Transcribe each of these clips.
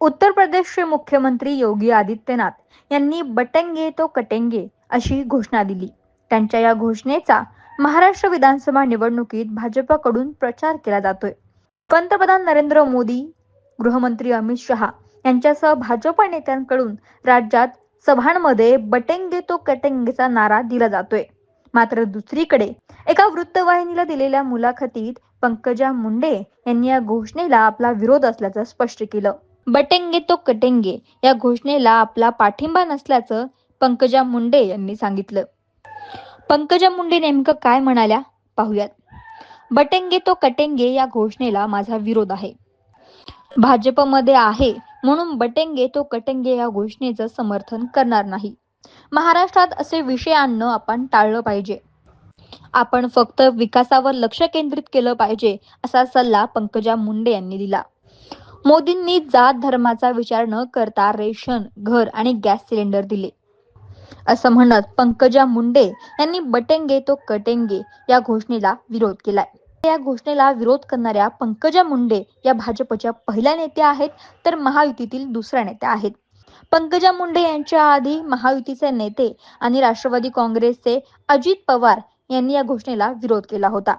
उत्तर प्रदेशचे मुख्यमंत्री योगी आदित्यनाथ यांनी बटेंगे तो कटेंगे अशी घोषणा दिली. त्यांच्या या घोषणेचा महाराष्ट्र विधानसभा निवडणुकीत भाजपकडून प्रचार केला जातोय. पंतप्रधान नरेंद्र मोदी गृहमंत्री अमित शहा यांच्यासह भाजप नेत्यांकडून राज्यात सभांमध्ये बटेंगे तो कटेंगेचा नारा दिला जातोय. मात्र दुसरीकडे एका वृत्तवाहिनीला दिलेल्या मुलाखतीत पंकजा मुंडे यांनी या घोषणेला आपला विरोध असल्याचं स्पष्ट केलं. बटेंगे तो कटेंगे या घोषणेला आपला पाठिंबा नसल्याचं पंकजा मुंडे यांनी सांगितलं. पंकजा मुंडे नेमकं काय म्हणाल्या? पाहूयात. बटेंगे तो कटेंगे या घोषणेला माझा विरोध आहे. भाजपमध्ये आहे म्हणून बटेंगे तो कटेंगे या घोषणेचं समर्थन करणार नाही. महाराष्ट्रात असे विषय आणणं आपण टाळलं पाहिजे. आपण फक्त विकासावर लक्ष केंद्रित केलं पाहिजे असा सल्ला पंकजा मुंडे यांनी दिला. मोदींनी जात धर्माचा विचार न करता रेशन घर आणि गॅस सिलेंडर दिले. असं म्हणत पंकजा मुंडे यांनी बटेंगे तो कटेंगे या घोषणेला विरोध केलाय. या घोषणेला विरोध करणाऱ्या पंकजा मुंडे या भाजपच्या पहिल्या नेत्या आहेत तर महायुतीतील दुसऱ्या नेत्या आहेत. पंकजा मुंडे यांच्या आधी महायुतीचे नेते आणि राष्ट्रवादी काँग्रेसचे अजित पवार यांनी या घोषणेला विरोध केला होता.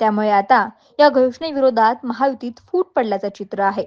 त्यामुळे आता या घोषणेविरोधात महायुतीत फूट पडल्याचं चित्र आहे.